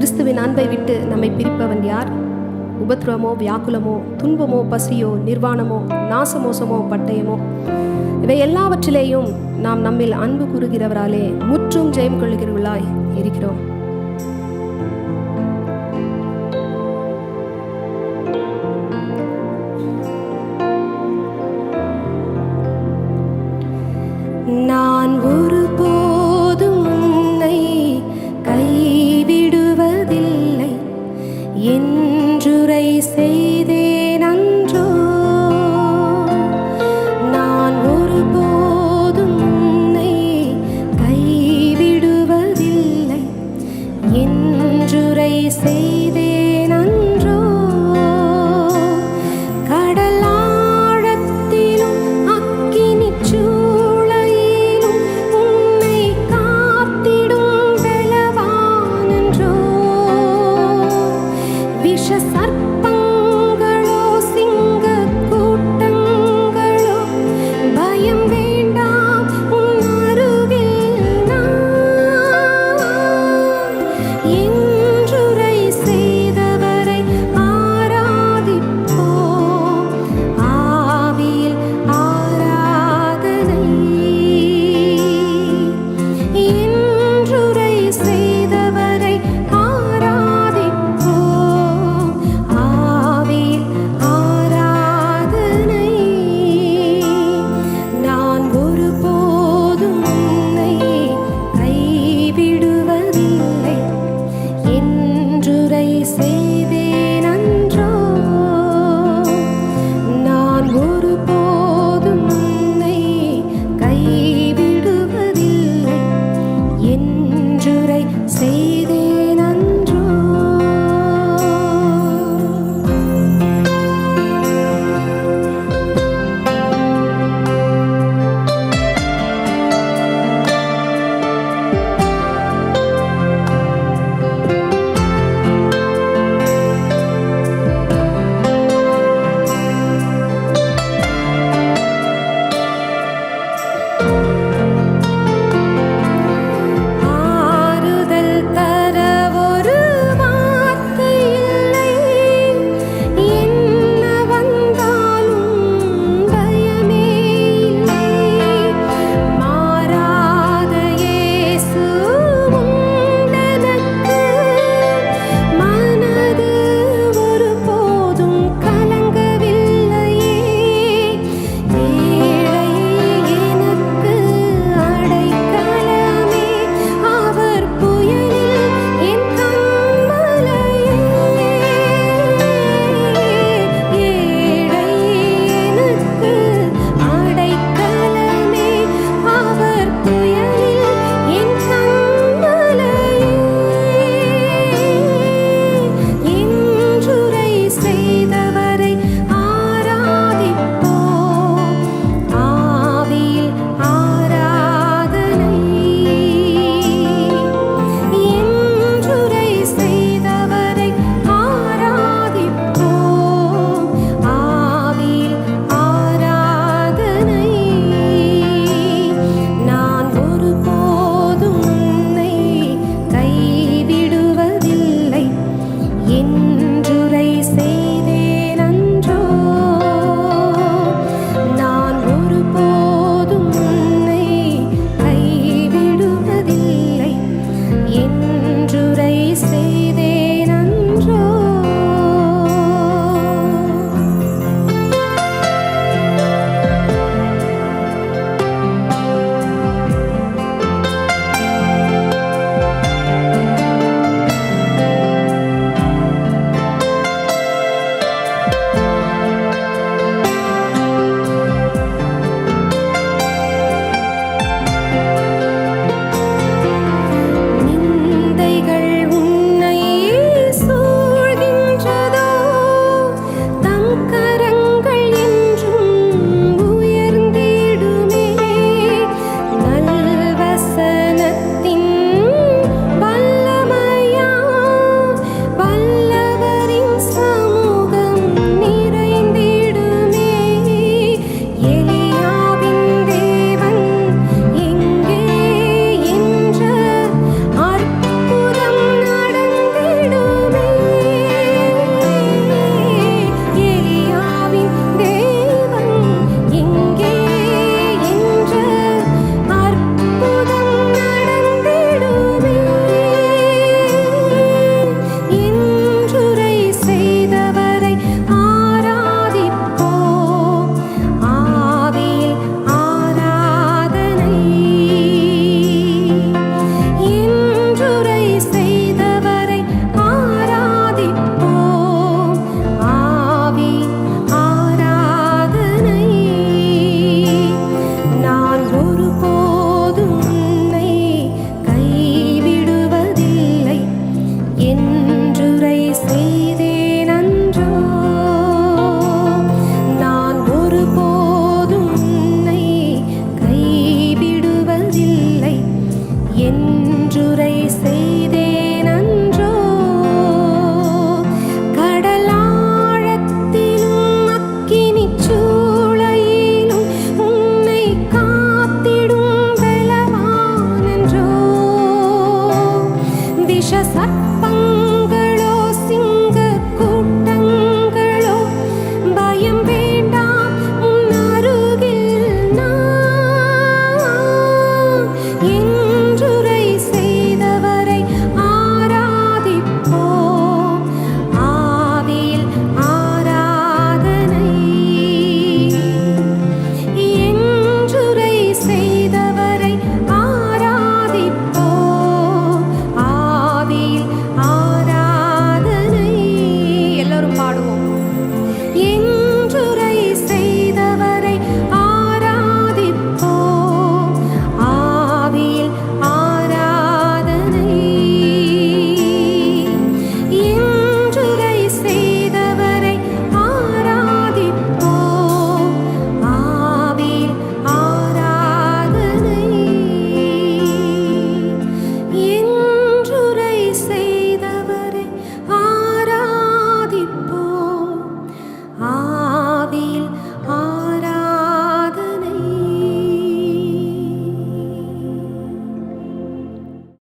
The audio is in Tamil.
கிறிஸ்துவின் அன்பை விட்டு நம்மை பிரிப்பவன் யார்? உபத்ரவமோ வியாக்குலமோ துன்பமோ பசியோ நிர்வாணமோ நாசமோசமோ பட்டயமோ? இவை எல்லாவற்றிலேயும் நாம் நம்மில் அன்பு கூறுகிறவராலே முற்றும் ஜெயம் கொள்ளுகிறவர்களாய் இருக்கிறோம்.